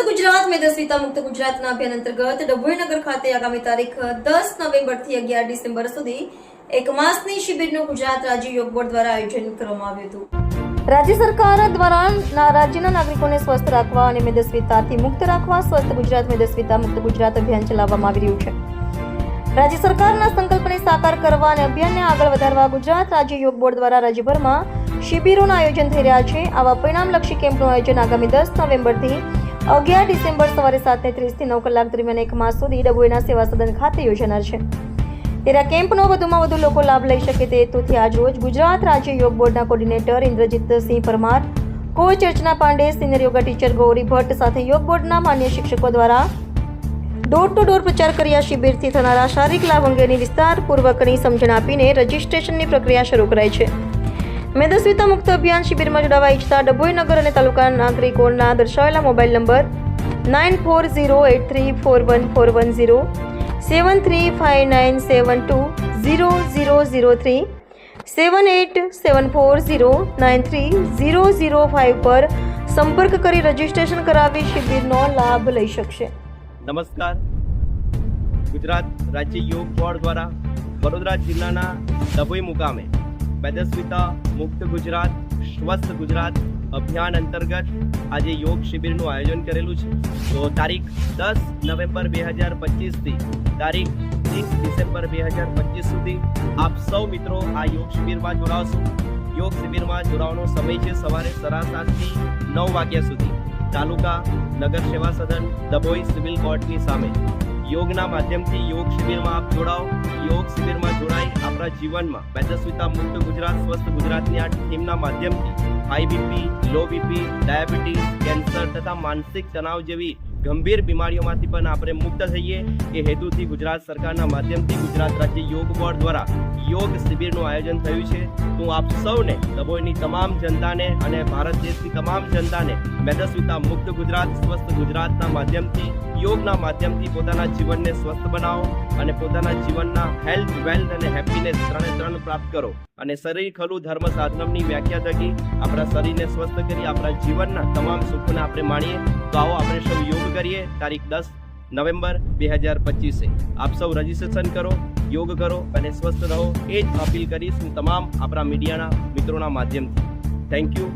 સ્વસ્થ મેદસ્વીતા મુક્ત ગુજરાતના અભિયાન અંતર્ગત ડભોઈનગર ખાતે આગામી તારીખ દસ નવેમ્બરથી અગિયાર ડિસેમ્બર સુધી એક માસની શિબિરનું ગુજરાત રાજ્ય યોગ બોર્ડ દ્વારા આયોજન કરવામાં આવ્યું હતું. રાજ્ય સરકાર દ્વારા રાજ્યના નાગરિકોને સ્વસ્થ રાખવા અને મેદસ્વીતાથી મુક્ત રાખવા, સ્વસ્થ ગુજરાત મેદસ્વીતા મુક્ત ગુજરાત અભિયાન ચલાવવામાં આવી રહ્યું છે. રાજ્ય સરકારના સંકલ્પને સાકાર કરવા અને અભિયાનને આગળ વધારવા ગુજરાત રાજ્ય યોગ બોર્ડ દ્વારા રાજ્યભરમાં શિબિરોનું આયોજન થઈ રહ્યા છે. આવા પરિણામલક્ષી કેમ્પનું આયોજન આગામી દસ નવેમ્બરથી અગિયાર ડિસેમ્બર સવારે સાતને ત્રીસથી નવ કલાક દરમિયાન એક માસ સુધી ડભોઈના સેવા સદન ખાતે યોજાનાર છે. તેના કેમ્પનો વધુમાં વધુ લોકો લાભ લઈ શકે તે હેતુથી આજરોજ ગુજરાત રાજ્ય યોગ બોર્ડના coordinator Indrajitsinh Parmar coach Archana Pande, senior yoga teacher Gauri Bhatt સાથે યોગ બોર્ડના માન્ય શિક્ષકો દ્વારા ડોર ટુ ડોર પ્રચાર કરી આ શિબિરથી થનારા શારીરિક લાભ અંગેની વિસ્તારપૂર્વકની સમજણ આપીને રજીસ્ટ્રેશનની પ્રક્રિયા શરૂ કરાઈ છે. મેદસ્વીતા મુક્ત અભિયાન શિબિરમાં જોડાવા ઈચ્છતા ડભોઈ નગર અને તાલુકાના નાગરિકોના દર્શાવેલા mobile number nine four zero eight three four one four one zero, seven three five nine seven two zero zero zero three, seven eight seven four zero nine three zero zero five પર સંપર્ક કરી registration કરાવી શિબિરનો લાભ લઈ શકશે. નમસ્કાર. ગુજરાત રાજ્ય યોગ બોર્ડ દ્વારા વડોદરા જિલ્લાના ડભોઈ મુકામે મેદસ્વીતા મુક્ત ગુજરાત, સ્વસ્થ ગુજરાત અભિયાન અંતર્ગત આજે યોગ શિબિરનું આયોજન કરેલું છે. તો તારીખ દસ નવેમ્બર બે હજાર પચીસથી તારીખ ત્રીસ ડિસેમ્બર બે હજાર પચીસ સુધી આપ સૌ મિત્રો આ યોગ શિબિરમાં જોડાવશો. યોગ શિબિરમાં જોડાવાનો સમય છે સવારે સરા સાતથી નવ વાગ્યા સુધી. તાલુકા નગર સેવા સદન ડભોઈ સિવિલ કોર્ટની સામે. યોગના માધ્યમથી યોગ શિબિરમાં આપ જોડાઓ. યોગ શિબિરમાં જોડાઈ આપણા જીવનમાં મેદસ્વીતા મુક્ત ગુજરાત, સ્વસ્થ ગુજરાતની આ ટીમના માધ્યમથી high BP low BP diabetes cancer તથા માનસિક તણાવ જેવી ગંભીર બીમારીઓમાંથી પણ આપણે મુક્ત થઈએ એ હેતુથી ગુજરાત સરકારના માધ્યમથી ગુજરાત રાજ્ય યોગ બોર્ડ દ્વારા યોગ શિબિરનું આયોજન થયું છે. હું આપ સૌને ડભોઈની તમામ જનતાને અને ભારત દેશની તમામ જનતાને મેદસ્વીતા મુક્ત ગુજરાત, સ્વસ્થ ગુજરાતના માધ્યમથી યોગના માધ્યમથી પોતાના જીવનને સ્વસ્થ બનાવો અને પોતાના જીવનના હેલ્થ વેલ્થ અને હેપીનેસ ત્રણે ત્રણ પ્રાપ્ત કરો. અને શરીર ખલું ધર્મ સાધનમની વ્યાખ્યા થકી આપણા શરીરને સ્વસ્થ કરી આપણા જીવનના તમામ સુખોને આપણે માણીએ, તો આવો આપણે સૌ યોગ કરીએ. તારીખ દસ નવેમ્બર બે હજાર પચીસે. આપ સૌ રજીસ્ટ્રેશન કરો, યોગ કરો અને સ્વસ્થ રહો. એ જ અપીલ કરીશ હું તમામ આપણા મીડિયાના મિત્રોના માધ્યમથી. Thank you